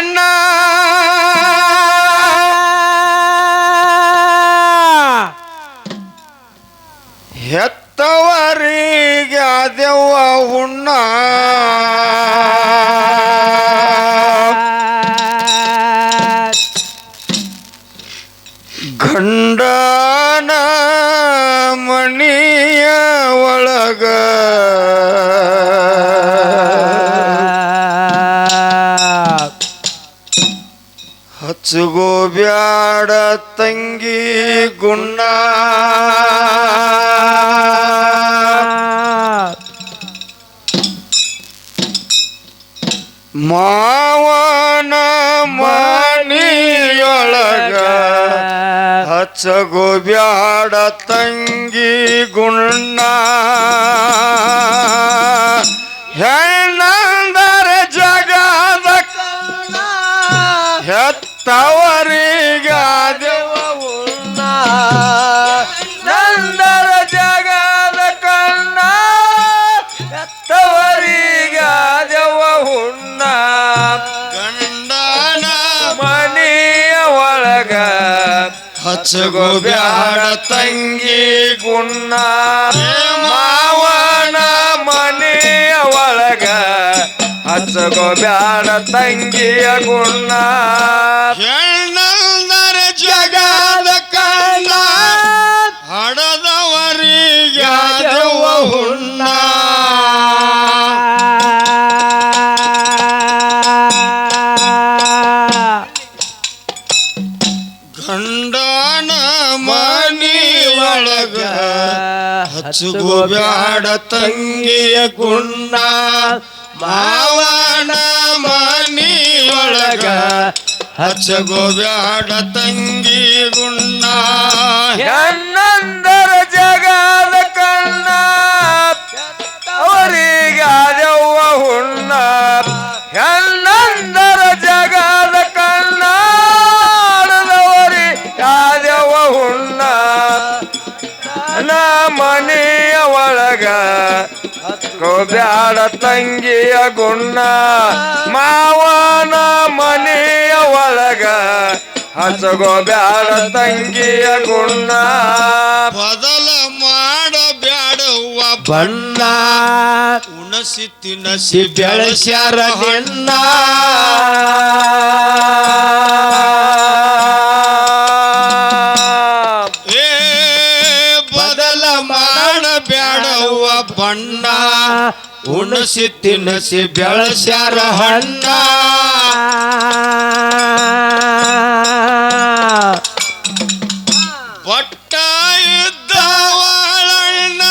ಹೆಣ್ಣ ಮಾವನ ಮನಿಯೊಳಗ ಹಚ್ಚಗೋ ಬ್ಯಾಡ ತಂಗಿ ಗುಣ್ಣ. ಹೆಣ್ಣಂದರ ಜಗದ ಹೆತ್ತವರಿಗೆ ದೇವ ಹಚ್ಚಗೋ ಬ್ಯಾಡ ತಂಗಿ ಗುಣ್ಣ. ಮಾವನ ಮನೆಯ ಒಳಗ ಹಚ್ಚಗೋ ಬ್ಯಾಡ ತಂಗಿಯ ಗುಣ್ಣ. ಬ್ಯಾಡ ತಂಗಿಯ ಗುಣ್ಣ ಮಾವಣ ಮನಿ ಒಳಗ ಬ್ಯಾಡ ತಂಗಿ ಗುಣ್ಣ ಹೆಣ್ಣಂದರ ಜಗದ ಕಣ್ಣ ಅವರಿಗಾದವ್ವ ಹುಣ್ಣ. ಹೆಣ್ಣಂದರ ಜಗದ ಬ್ಯಾಡ ತಂಗಿಯ ಗುಣ್ಣ ಮಾವನ ಮನೆಯ ಒಳಗ ಹಚ್ಚಗೋ ಬ್ಯಾಡ ತಂಗಿಯ ಗುಣ್ಣ. ಬದಲ ಮಾಡ ಬ್ಯಾಡವ್ವ ಬಣ್ಣ ಉಣಸಿ ತಿನಸಿ ಬೆಳೆಸ್ಯಾರ ನಿನ್ನ. ಏ ಬದಲ ಮಾಡ ಬ್ಯಾಡವ್ವ ಬಣ್ಣ. ಉಣಸಿ ತಿನ್ನಸಿ ಬೆಳಸ್ಯಾರ ಹಣ್ಣ. ಬಟ್ಟ ಇದ್ದವಳಣ್ಣ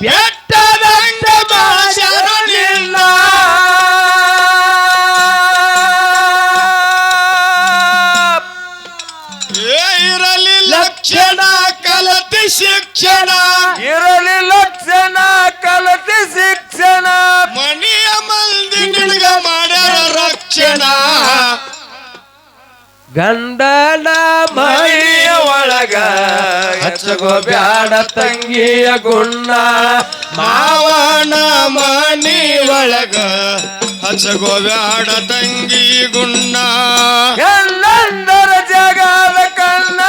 ಬೆಟ್ಟದಂತ ಬೆಳೆಸ್ಯಾರ ನಿನ್ನ. ಏ ಇರಲಿ ಲಕ್ಷಣ ಕಲತಿ ಶಿಕ್ಷಣ. ಗಂಡನ ಮೈಯ ಒಳಗ ಹಚ್ಚಗೋ ಬ್ಯಾಡ ತಂಗಿಯ ಗುಣ್ಣ. ಮಾವನ ಮನಿ ಒಳಗ ಹಚ್ಚಗೋ ಬ್ಯಾಡ ತಂಗಿ ಗುಣ್ಣ. ಎಲ್ಲಂದರ ಜಗದ ಕಣ್ಣ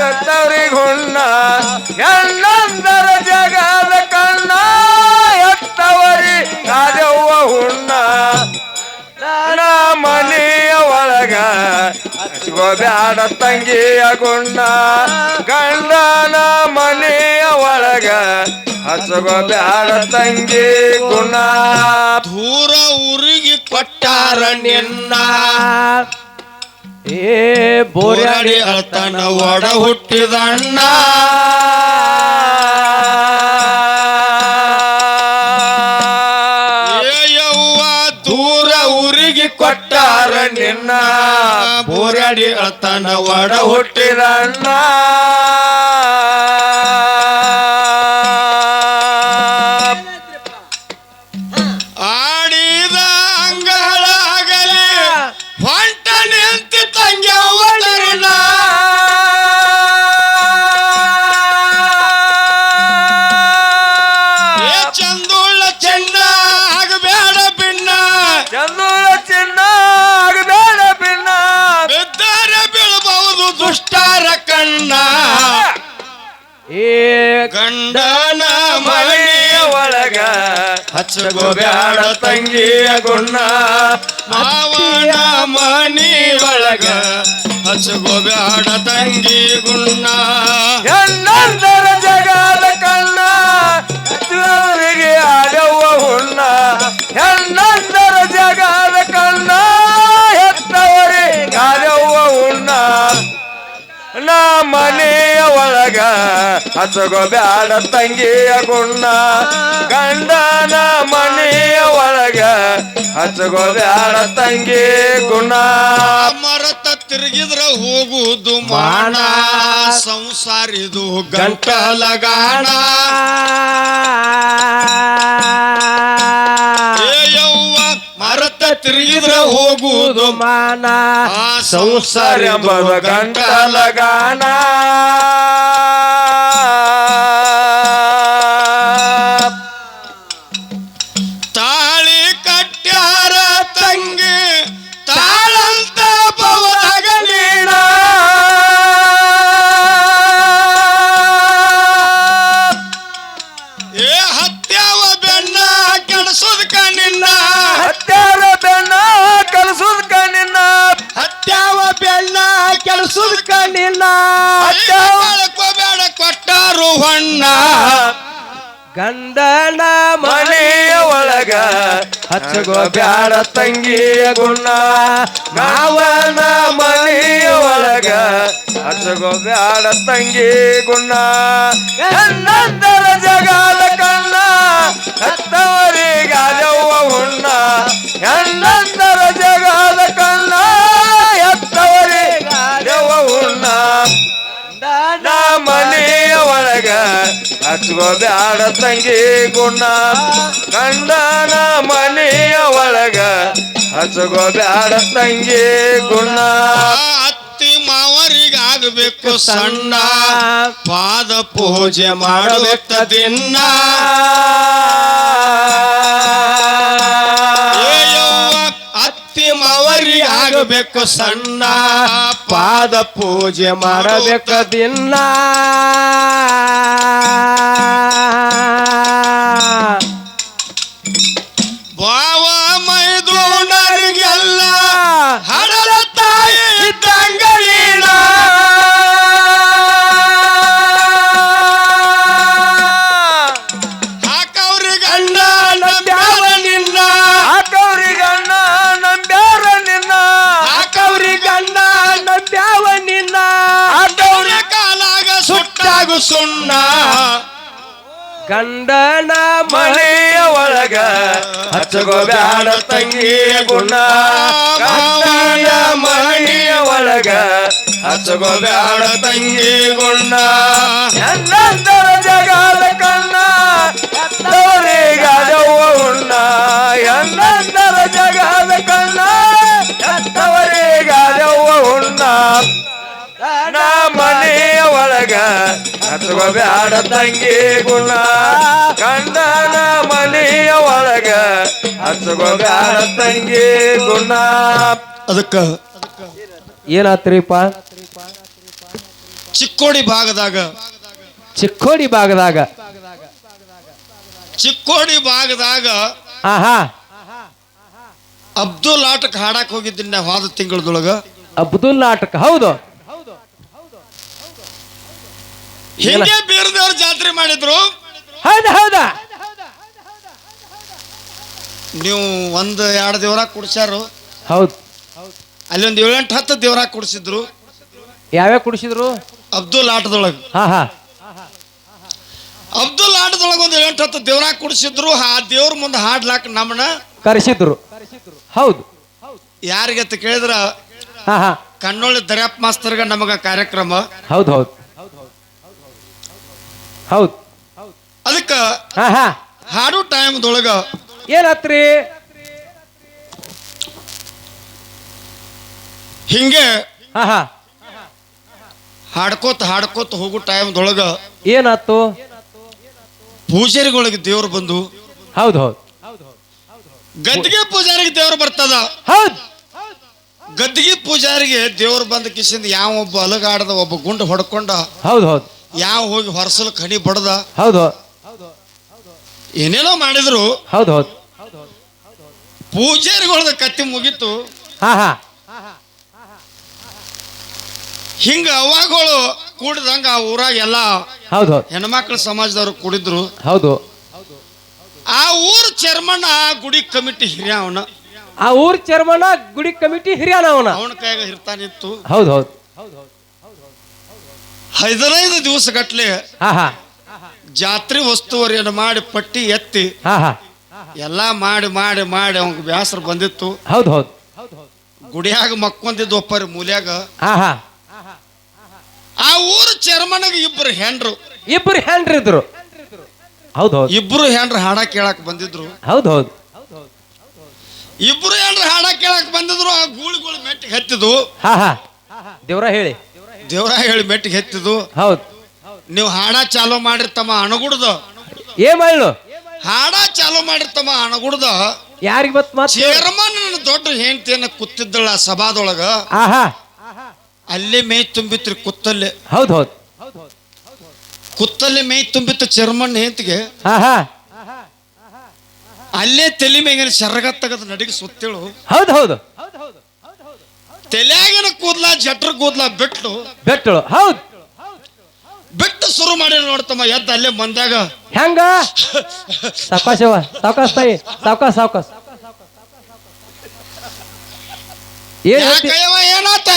ಎತ್ತವ್ರಿ ಗುಣ್ಣ. ಎಲ್ಲಂದರ ಜಗದ ಕಣ್ಣ ಎತ್ತವರಿ ರಾಜವ್ವ ಹುಣ್ಣ. ಮನೆ ಮನೆಯ ಬ್ಯಾಡ ತಂಗಿಯ ಗುಣ್ಣ ಗಂಡನ ಮನೆಯ ಒಳಗ ಬ್ಯಾಡ ತಂಗಿ ಗುಣ ದೂರ ಊರಿಗೆ ಕೊಟ್ಟಾರ ನಿನ್ನ. ಏ ಬೋರಾಡಿ ಅತನ ಒಡ ಹುಟ್ಟಿದ ಕೊಟ್ಟಾರ ನಿನ್ನ. ಬೋರಾಡಿ ಅಳ್ತಾನ ಒಡ ಹುಟ್ಟಿರಣ್ಣ ಹಚ್ಚಗೋಬ್ಯಾಡ ತಂಗಿಯ ಗುಣ. ಮಾವನ ಮನಿ ಒಳಗ ಹಚ್ಚಗೋಬ್ಯಾಡ ತಂಗಿ ಗುಣ. ಎಲ್ಲರ ಜಗದ ಕಣ್ಣ ಅವರಿಗೆ ಆಡವ ಹುಣ್ಣ. ಎಲ್ಲರ ಜಗದ ಕಣ್ಣ, ಹೆತ್ತವರಿಗೆ ಆಡವ ಹುಣ್ಣ. ನಾ ಮನೆಯ ಒಳಗ ಹಚ್ಚಗೋ ಬ್ಯಾಡ ತಂಗಿಯ ಗುಣ್ಣ. ಗಂಡನ ಮನೆಯ ಒಳಗ ಹಚ್ಚಗೋ ಬ್ಯಾಡ ತಂಗಿ ಗುಣ. ಮರತ ತಿರುಗಿದ್ರ ಹೋಗುದು ಮಾನ. ಸಂಸಾರಿದು ಗಂಟಲಗಾಣ. ತಿರುಗಿದ್ರ ಹೋಗುವುದು ಮಾನ. ಸಂಸಾರ ಎಂಬುದು ಗಂಟಲಗಾನ. ಕೆಲಸದ ನಿನ್ನ ಬೇಡ ಕೊಟ್ಟಾರು ಹೊಣ್ಣ. ಗಂಡನ ಮನೆಯ ಒಳಗ ಹಚ್ಚಗೋ ಬ್ಯಾಡ ತಂಗಿಯ ಗುಣ. ಮಾವನ ಮನೆಯ ಒಳಗ ಹಚ್ಚಗೋ ಬ್ಯಾಡ ತಂಗಿ ಗುಣ. ಹೆಣ್ಣಂದರ ಜಗಾಲ ಕಣ್ಣ ಹತ್ತವರಿಗಾದವ ಹುಣ್ಣ ಹೆಣ್ಣಂದರ ಒಳಗ ಹಚ್ಕೋ ಬ್ಯಾಡ ತಂಗಿ ಗುಣ ಗಂಡನ ಮನೆಯ ಒಳಗ ಹಚ್ಕೋ ಬ್ಯಾಡ ತಂಗಿ ಗುಣ ಅತ್ತಿ ಮಾವರಿಗಾಗಬೇಕು ಸಣ್ಣ ಪಾದ ಪೂಜೆ ಮಾಡಬೇಕ ದಿನ ಮಾವರಿಗಾಗಬೇಕು ಸಣ್ಣ ಪಾದ ಪೂಜೆ ಮಾಡಬೇಕ ದಿನ ಬಾವ ಸುಣ್ಣ. ಗಂಡನ ಮನೆಯ ಒಳಗ ಹಚ್ಚಗೋಬ್ಯಾಡ ತಂಗಿಯ ಗುಣ. ಗಂಡನ ಮನೆಯ ಒಳಗ ಹಚ್ಚಗೋಬ್ಯಾಡ ತಂಗಿ ಗುಣ. ಎಲ್ಲಂದರ ಜಗಾಲ ಕಣ್ಣ ಎತ್ತವರಿಗಾದವ್ವ ಉಣ್ಣ. ಎಲ್ಲಂದರ ಜಗಾಲ ಕಣ್ಣ ಎತ್ತವರಿಗಾದವ್ವ ಹುಣ್ಣ ನಾ ಮನೆಯ ಅಥವಾ ಬ್ಯಾಡ ತಂಗಿ ಗುಣ. ಕಂಡನ ಮನೆಯ ಒಳಗ. ಅಥವಾ ಬ್ಯಾಡ ತಂಗಿ ಗುಣ. ಅದಕ್ಕ ಏನಾತ್ರಿಪ್ಪ? ಚಿಕ್ಕೋಡಿ ಭಾಗದಾಗ. ಚಿಕ್ಕೋಡಿ ಭಾಗದಾಗ. ಚಿಕ್ಕೋಡಿ ಭಾಗದಾಗ ಹಾ ಹಾ ಅಬ್ದುಲ್ ಆಟಕ್ ಹಾಡಕ್ ಹೋಗಿದ್ದೀನಿ ನಾವು ಹೋದ ತಿಂಗಳದೊಳಗ. ಅಬ್ದುಲ್ ನಾಟಕ ಹೌದು. ಹಿಂಗೆ ಬೀರದೇವ್ರ ಜಾತ್ರೆ ಮಾಡಿದ್ರು. ಹೌದಾ ಹೌದಾ? ನೀವು ಒಂದು ಎರಡು ದೇವ್ರ ಕುಡ್ಸ್ಯಾರು. ಹೌದು. ಅಲ್ಲಿ ಒಂದು ಏಳೆಂಟು ಹತ್ತು ದೇವ್ರ ಕುಡ್ಸಿದ್ರು. ಯಾವ್ಯಾವ ಕುಡಿಸಿದ್ರು? ಅಬ್ದುಲ್ ಆಟದೊಳಗ. ಹಾ ಹಾ. ಅಬ್ದುಲ್ ಆಟದೊಳಗ ಒಂದು ಏಳೆಂಟು ಹತ್ತು ದೇವ್ರ ಕುಡಿಸಿದ್ರು. ಆ ದೇವ್ರ ಮುಂದೆ ಹಾಡ್ಲಾಕ ನಮ್ಮನ್ನ ಕರೆಸಿದ್ರು. ಹೌದು. ಯಾರಿಗತ್ತ ಕೇಳಿದ್ರ? ಹಾ ಹಾ. ಕಣ್ಣೊಳ್ಳಿ ದರ್ಯಾಪ್ ಮಾಸ್ತರ್ಗ ನಮಗ ಕಾರ್ಯಕ್ರಮ. ಹೌದು ಹೌದು. ಹೌದು. ಅದಕ್ಕ ಹಾ ಹಾ. ಹಾಡು ಟೈಮ್ದೊಳಗ ಏನತ್ರಿ? ಹಿಂಗೆ ಹಾ ಹಾ. ಹಾಡ್ಕೋತ ಹಾಡ್ಕೋತ ಹೋಗೋ ಟೈಮ್ದೊಳಗ ಏನಾತು ಪೂಜಾರಿಗಳಿಗೆ ದೇವ್ರು ಬಂದು ಹೌದು ಹೌದು. ಗದ್ದಿಗೆ ಪೂಜಾರಿಗೆ ದೇವ್ರು ಬರ್ತದ. ಹೌದು. ಗದ್ದಿಗೆ ಪೂಜಾರಿಗೆ ದೇವ್ರು ಬಂದ ಕಿಸಿಂದ ಯಾವ ಒಬ್ಬ ಅಲಗಾಡದ ಒಬ್ಬ ಗುಂಡು ಹೊಡ್ಕೊಂಡ ಹೌದು ಹೌದು. ಯಾವ ಹೋಗಿ ಹೊರಸಲು ಕಣಿ ಬಡದ? ಹೌದು. ಏನೇನೋ ಮಾಡಿದ್ರು. ಹೌದು ಹೌದು. ಪೂಜಾರಿಗಳದ ಕತ್ತಿ ಮುಗೀತು. ಹಾ ಹಾ. ಹಿಂಗ ಅವಾಗಳು ಕೂಡಿದಂಗ ಆ ಊರಾಗ ಎಲ್ಲ ಹೌದು. ಹೌದು ಹೆಣ್ಮಕ್ಳ ಸಮಾಜದವ್ರು ಕೂಡಿದ್ರು. ಹೌದು. ಆ ಊರ್ ಚೇರ್ಮನ್ ಆ ಗುಡಿ ಕಮಿಟಿ ಹಿರಿಯ ಅವನ. ಆ ಊರ್ ಚೇರ್ಮನ್ ಗುಡಿ ಕಮಿಟಿ ಹಿರಿಯನ ಅವನ. ಅವನ ಕೈಯಾಗ ಇರ್ತಾನಿತ್ತು ಹೌದು ಹೌದು. ಹದಿನೈದು ದಿವಸ ಗಟ್ಲೆ ಹಾ ಹಾ. ಜಾತ್ರೆ ವಸ್ತುವರಿಯನ್ನು ಮಾಡಿ ಪಟ್ಟಿ ಎತ್ತಿ ಹಾ ಹಾ. ಎಲ್ಲ ಮಾಡಿ ಮಾಡಿ ಮಾಡಿ ಅವ್ ಬ್ಯಾಸರ ಬಂದಿತ್ತು. ಹೌದು ಹೌದು. ಗುಡಿಯಾಗ ಮಕ್ಕೊಂದಿದ್ದು ಒಪ್ಪರಿ ಮೂಲ್ಯಾಗ. ಹಾ ಹಾ. ಆ ಊರು ಚೇರ್ಮನ್ಗ ಇಬ್ಬರು ಹೆಂಡ್ರು. ಇಬ್ಬರು ಹೆಂಡ್ರಿ ಇದ್ರು. ಹೌದು ಹೌದು. ಇಬ್ರು ಹೆಂಡ್ರು ಹಾಡ ಕೇಳಕ್ ಬಂದಿದ್ರು. ಹೌದು ಹೌದು. ಇಬ್ರು ಹೆಂಡ್ರು ಹಾಡ ಕೇಳಕ್ ಬಂದಿದ್ರು ಆ ಗೂಳಿ ಗೂಳಿ ಮೆಟ್ಟಿಗೆ ಹತ್ತಿದ್ವು. ಹಾ ಹಾ. ದೇವ್ರ ಹೇಳಿ. ದೇವ್ರ ಹೇಳಿ ಮೆಟ್ಟಿಗೆ ಹೆತ್ತಿದ್ದು. ಹೌದು. ನೀವು ಹಾಡ ಚಾಲೂ ಮಾಡಿರ್ತಮ್ಮ ಅಣಗುಡ್ದ. ಏ ಮಳ್ಳು ಹಾಡ ಚಾಲೂ ಮಾಡಿರ್ತಮ್ಮ ಅಣಗುಡ್ದ. ಯಾರಿಗ ಬತ್ ಮಾತ್ ಚೇರ್ಮನ್ ದೊಡ್ಡ ಹೆಂಡತಿಯನ್ನ ಕೂತಿದ್ದಳ ಸಭಾದೊಳಗ. ಆಹಾ. ಅಲ್ಲೇ ಮೈ ತುಂಬಿತ್ರಿ ಕುತ್ತಲ್ಲಿ. ಹೌದು ಹೌದು. ಕುತ್ತಲ್ಲಿ ಮೈ ತುಂಬಿತ್ತು ಚೇರ್ಮನ್ ಹೆಂತಿಗೆ ಆಹಾ. ಅಲ್ಲೇ ತಲೆ ಮೇಗಿನ ಶರಗ ತೆಗೆದು ನಡಿಗೆ ಸುತ್ತೇಳು. ಹೌದು ಹೌದು. ತಲೆಯಾಗಿನ ಕೂದ್ಲ ಜಟ್ರ ಕೂದ್ಲ ಬಿಟ್ಟು ಬೆಟ್ಟಳು. ಹೌದು. ಬಿಟ್ಟು ಶುರು ಮಾಡಿ ನೋಡ್ತಮ್ಮ ಎದ್ದ ಅಲ್ಲೇ ಬಂದಾಗ. ಹೆಂಗ? ಸಾವಕಾಶವ ಸಾವಕಾಶ ತಾಯಿ ಸಾವಕಾಶ ಸಾವಕಾಶ ಏನ್ ಹೇಳ್ತಿ? ಯಾಕಯ್ಯವ ಏನಾತ?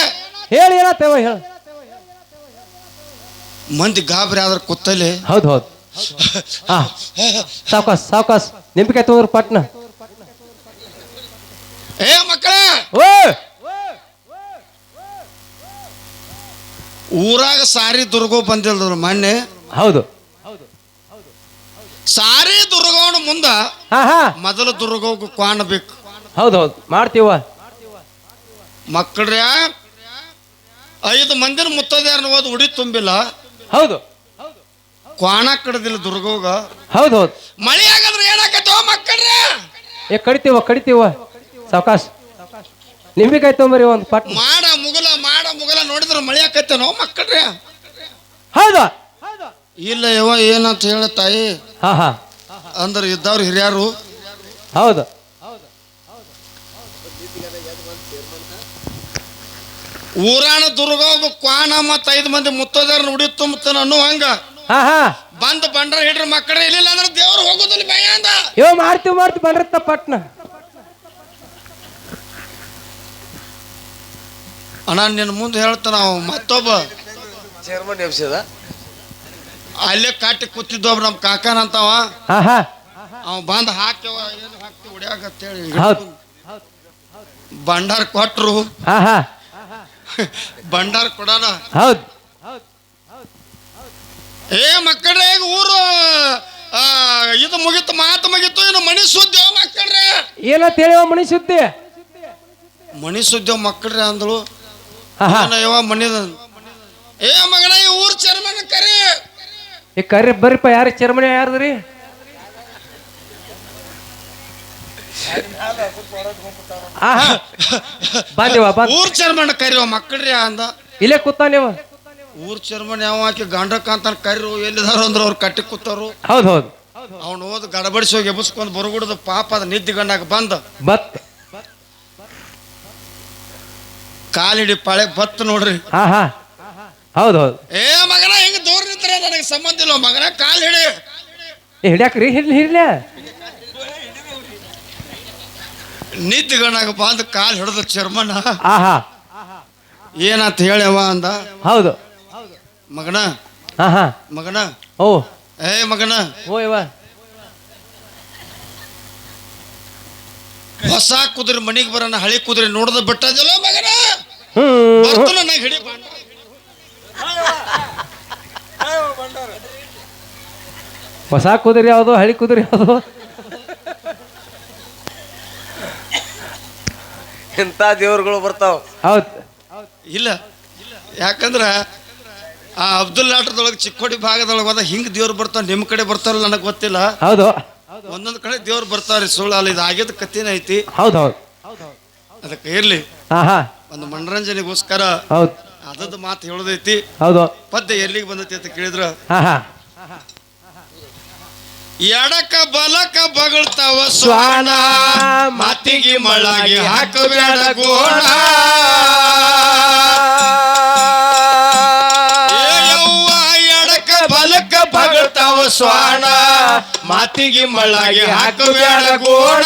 ಹೇಳಿ ಏನತ್ತೇವ ಹೇಳ. ಮಂದಿ ಗಾಬರಿ ಆದ್ರ ಕುತ್ತಲೆ ಹೌದು ಹೌದು. ಹಾ. ಸಾವಕಾಶ ಸಾವಕಾಶ ನಿಂಬಿಕಾಯಿ ತಗೋರು ಪಟ್ನ ಏ ಮಕ್ಕಳ! ಓ ಊರಾಗ ಸಾರಿ ದುರ್ಗೋ ಬಂದಿಲ್ದ್ರು ಮೊನ್ನೆ? ಹೌದು. ಸಾರಿ ದುರ್ಗವನ ಮುಂದ ಹಾ ಹಾ. ಮೊದಲು ದುರ್ಗೋಗ ಕಾಣಬೇಕು ಹೌದು ಹೌದು. ಮಾಡ್ತೀವ? ಮಕ್ಕಳ್ರ್ಯಾ ಐದು ಮಂದಿನ ಮುತ್ತದ್ಯಾರನ್ನ ಓದ್ ಉಡಿ ತುಂಬಿಲ್ಲ. ಹೌದು. ಕ್ವಾಣ ಕಡದಿಲ್ಲ ದುರ್ಗೋಗ. ಹೌದು ಹೌದು. ಮಳೆ ಆಗಂದ್ರೆ ಏನಾಕತ್ತೋ ಮಕ್ಕಳ್ರೆ? ಏ ಕಡಿತೀವ ಕಡಿತೀವ? ಸಾವಕಾಶ ನಿಂಬಿಕಾಯಿ ತೊಂಬರಿ ಒಂದು ಪಟ್ ಮಾಡ ಮುಗಲ ನೋಡಿದ್ರೆ ಮಳೆ ಆಕತ್ತೇನೋ ಮಕ್ಕಳ್ರೆ? ಹೌದು? ಇಲ್ಲ ಯವ ಏನಂತ ಹೇಳ ತಾಯಿ? ಹಾ ಹಾ. ಅಂದ್ರೆ ಇದ್ದವ್ರು ಹಿರಿಯರು. ಹೌದು. ಊರಾಣ ದುರ್ಗೋಗ ಕ್ವಾಣ ಮತ್ತ ಐದು ಮಂದಿ ಮುತ್ತದ್ಯಾರನ್ನ ಉಡಿ ತುಂಬತಾನ ಅನ್ನೋ ಹಂಗ. ಹಾ ಹಾ. ಬಂದ್ ಬಂಡ್ರ ಹಿಡ್ರ ಮಕ್ಕಳ ಇಲ್ಲಿಲ್ಲ ಅಂದ್ರೆ ದೇವ್ರು ಹೋಗೋದಿಲ್ಲ ಭಯ ಅಂದ. ಇವ ಮಾಡ್ತೀವಿ ಮಾಡ್ತೀವಿ ಬಂದ್ರ ಪಟ್ನ ಅಣ್ಣ ನಿನ್ನ ಮುಂದೆ ಹೇಳ್ತಾನ ಅವ ಮತ್ತೊಬ್ಬ. ಚೇರ್ಮನ್ ಎಬ್ಸಿದ ಅಲ್ಲೇ ಕಾಟಿ ಕೂತಿದ್ದೊಬ್ಬ ನಮ್ಮ ಕಾಕನ ಅಂತವ. ಹಾ ಹಾ. ಅವ ಬಂದ್ ಹಾಕ್ಯವ ಏನು ಹಾಕ್ತಿ ಹೇಳಿ ಹಿಂಗೆ ಭಂಡಾರ ಕೊಟ್ರು. ಹಾ ಹಾ. ಭಂಡಾರ ಕೊಡೋಣ. ಹೌದು. ಏ ಮಕ್ಕಳ್ರೆ ಈಗ ಊರು ಆ, ಇದು ಮುಗಿತು ಮಾತು ಮುಗಿತು ಇನ್ನು ಮಣಿ ಸುದ್ದಿ ಮಕ್ಕಳ್ರೆ ಏನಂತ ಹೇಳಿವ ಮಣಿ ಸುದ್ದಿ? ಮಣಿ ಸುದ್ದಿ ಮಕ್ಕಳ್ರೆ ಅಂದಳು. ಯವ್ವ ಮಣಿದ ಏ ಮಗನ ಈ ಊರ್ ಚರ್ಮನ ಕರಿ. ಬರ್ರಿಪ್ಪ ಯಾರು ಚರ್ಮನ ಯಾರ್ದ್ರಿ? ಬಂದಿವ ಬಂದ್ ಊರ್ ಚರ್ಮನ ಕರಿವ ಮಕ್ಕಳ್ರಿ ಅಂದ. ಇಲ್ಲೇ ಕೂತಾನಿವ ಊರ್ ಚರ್ಮನ್ ಯಾವ ಆಕಿ ಗಂಡಕ್ಕ ಅಂತ ಕರಿರು ಎಲ್ಲಿದಾರು ಅಂದ್ರೆ ಅವ್ರು ಕಟ್ಟಿ ಕೂತಾರು. ಹೌದು ಹೌದು. ಅವ್ನು ಓದ್ ಗಡಬಡಿಸಿ ಹೋಗಿ ಎಬ್ಸ್ಕೊಂಡು ಬರಗುಡ್ದು ಪಾಪ ಅದ ನಿದ್ದೆ ಗಂಡಾಗ ಬಂದ. ಬತ್. ಕಾಲಿಡಿ ಪಾಳೆ ಬತ್ ನೋಡ್ರಿ. ಹಾ ಹಾ. ಹೌದು ಹೌದು. ಏ ಮಗನ ಹೆಂಗ್ ದೂರ ನಿಂತ್ರ? ನನಗೆ ಸಂಬಂಧ ಇಲ್ಲ ಮಗನ ಕಾಲ್ ಹಿಡಿ. ಏ ಹಿಡ್ಯಾಕ್ರಿ ಹಿಡ್ಲಿ ಹಿಡ್ಲ. ನಿದ್ದೆ ಗಂಡಾಗ ಬಂದು ಕಾಲ್ ಹಿಡ್ದ ಚರ್ಮನ. ಹಾ ಹಾ. ಏನಂತ ಹೇಳ್ಯವ ಅಂದ? ಹೌದು. ಮಗನ ಹಾ ಹಾ. ಮಗನ. ಓ. ಏ ಮಗನ. ಓ ಇವ ಹೊಸ ಕುದುರೆ ಮನಿಗೆ ಬರೋಣ ಹಳೆ ಕುದುರೆ ನೋಡದ ಬಿಟ್ಟದಲ್ಲ ಮಗನ? ಹಿಡಿ. ಹೊಸ ಕುದುರೆ ಯಾವುದು ಹಳಿ ಕುದುರೆ ಯಾವುದು? ಇಂಥ ದೇವ್ರುಗಳು ಬರ್ತಾವ? ಹೌದು. ಇಲ್ಲ. ಯಾಕಂದ್ರ ಆ ಅಬ್ದುಲ್ ಲಾಟದೊಳಗೆ ಚಿಕ್ಕೋಡಿ ಭಾಗದೊಳಗೆ ಹೋದ ಹಿಂಗ್ ದೇವ್ರು ಬರ್ತಾವ ನಿಮ್ಮ ಕಡೆ ಬರ್ತಾರಲ್ಲ ನನಗೆ ಗೊತ್ತಿಲ್ಲ. ಹೌದು. ಒಂದೊಂದು ಕಡೆ ದೇವ್ರು ಬರ್ತಾವ್ರಿ ಸುಳ್ಳು ಅಲ್ಲಿ ಇದು ಆಗಿದ್ ಕತ್ತಿನ ಐತಿ ಹೌದು ಹೌದು. ಅದಕ್ಕೆ ಇರ್ಲಿ. ಹಾ ಹಾ. ಒಂದು ಮನರಂಜನೆಗೋಸ್ಕರ ಹೌದು. ಅದದ್ದು ಮಾತು ಹೇಳೋದೈತಿ. ಹೌದು. ಪದ್ಯ ಎಲ್ಲಿಗೆ ಬಂದೈತಿ ಅಂತ ಕೇಳಿದ್ರ? ಹಾ ಹಾ. ಎಡಕ ಬಲಕ ಬಗಳ್ತಾವ ಸ್ವಾನ ಮಾತಿಗೆ ಮಳಾಗಿ ಹಾಕಬೇಡ ಗೋಣ ಎಡಕ ಬಲಕ ಬಗಳ್ತಾವ ಸ್ವಾನ ಮಾತಿಗೆ ಮಳಾಗಿ ಹಾಕಬೇಡ ಗೋಣ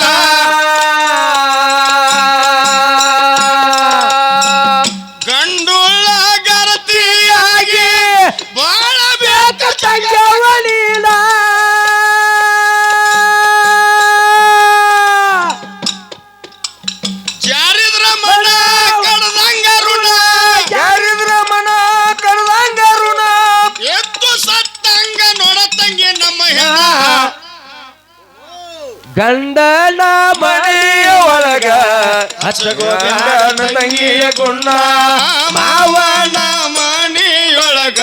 ಗಂಡನ ಮನೆಯ ಒಳಗ ಹಚ್ಚಗೋಬ್ಯಾಡ ತಂಗಿಯ ಗುಣ ಮಾವನ ಮನೆಯೊಳಗ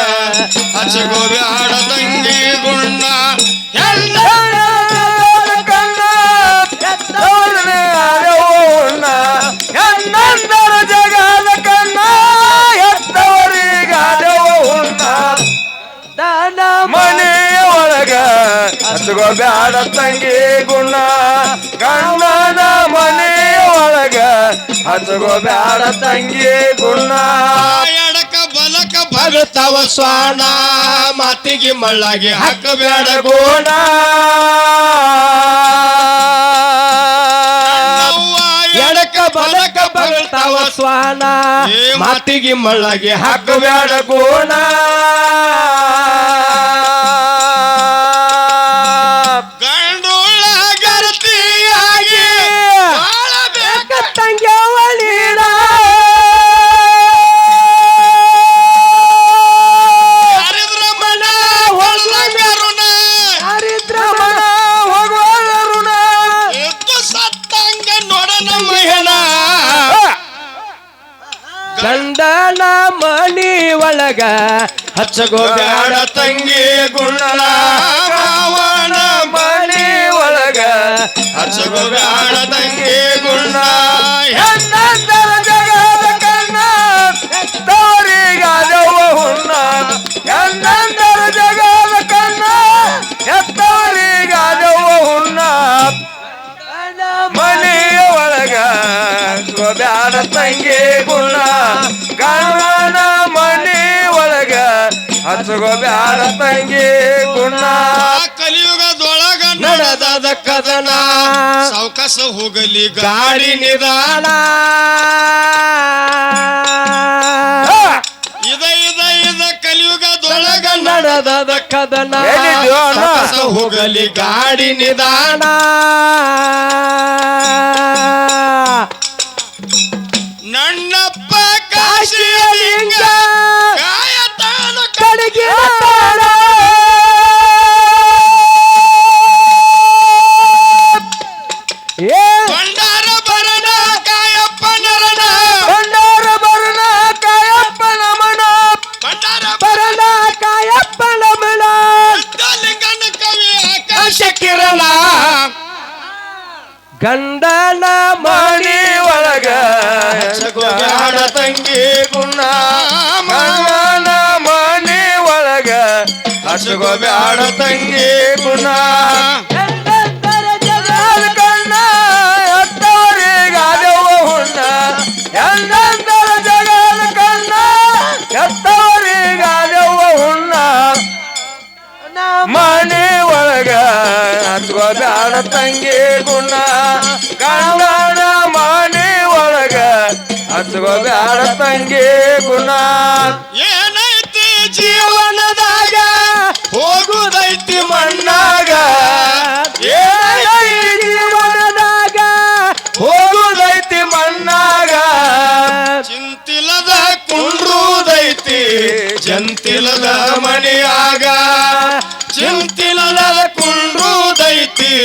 ಹಚ್ಚಗೋಬ್ಯಾಡ ತಂಗಿ ಗುಣ ಎಲ್ಲ ಕಣ್ಣ ತೋರನೆ ಆಡೋಣ ಎನ್ನಂದರ ಜಗದ ಕಣ್ಣ ಎತ್ತವರಿಗಾಡೋಣ ದಾನ ಮನೆಯ ಒಳಗ ಹಚ್ಕೋ ಬ್ಯಾಡ ತಂಗಿ ಗುಣ. ಗಂಡನ ಮನೆಯ ಒಳಗ ಹಚ್ಕೋ ಬ್ಯಾಡ ತಂಗಿ ಗುಣ. ಎಡಕ ಬಲಕ ಭಗತವ ಸ್ವಾನ ಮಾತಿಗೆ ಮಳ್ಳಾಗಿ ಹಾಕಬೇಡ ಗೋಣ. ಗುಣ ಎಡಕ ಬಲಕ ಬಗಳ್ತಾವ ಸ್ವಾನ ಏ ಮಾತಿಗೆ ಮಳ್ಳಾಗಿ ಹಾಕಬೇಡ ಗುಣ. ಒಳಗ ಹಚ್ಚಗೋಬ್ಯಾಡ ತಂಗಿ ಗುಣ ರಾವಣ ಮನೆ ಒಳಗ ಹಚ್ಚಗೋಬ್ಯಾಡ ತಂಗಿ ಗುಣ ಎನ್ನಂದರ ಜಗದ ಮನೆಯ ಒಳಗ ಬ್ಯಾಡ ತಂಗಿ ಹಚ್ಚಗೋ ಬ್ಯಾಡ ತಂಗಿ ಗುಣ. ಕಲಿಯುಗದೊಳಗ ನಡೆದದ ಕದನ. ಸಾವಕಾಶ ಹೋಗಲಿ ಗಾಡಿ ನಿಧಾನ. ಇದ ಇದ ಇದ ಕಲಿಯುಗದೊಳಗ ನಡೆದದ ಕದನ. ಸಾವಕಾಶ ಹೋಗಲಿ ಗಾಡಿ ನಿಧಾನ. ನನ್ನಪ್ಪ ಕಿರಣ ಗಂಡನ ಮನೆ ಒಳಗ ಹಚ್ಚಗೋಬ್ಯಾಡ ತಂಗಿ ಗುಣ ಗಂಡನ ಮನೆ ಒಳಗ ಹಚ್ಚಗೋ ಬ್ಯಾಡ ತಂಗಿ ಗುಣ ಬ್ಯಾಡ ತಂಗಿ ಗುಣ ಗಂಡನ ಮನೆ ಒಳಗ ಹಚ್ಚುವ ಬ್ಯಾಡ ತಂಗಿ ಗುಣ. ಏನೈತಿ ಜೀವನದಾಗ, ಹೋಗುದೈತಿ ಮಣ್ಣಾಗ. ಏನೈತಿ ಜೀವನದಾಗ, ಹೋಗುದೈತಿ ಮಣ್ಣಾಗ. ಚಿಂತಿಲದ ಕುಂಡ್ರುದೈತಿ ಜಂತಿಲದ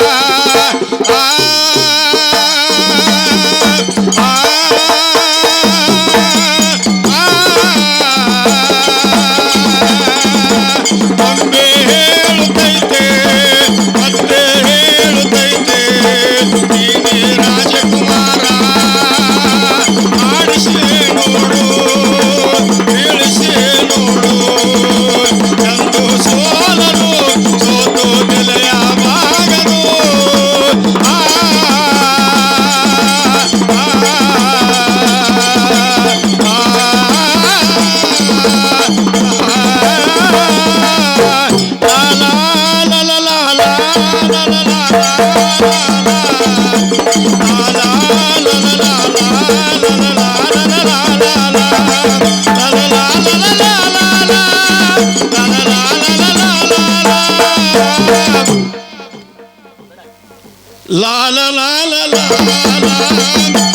ah, ah. La la la la la la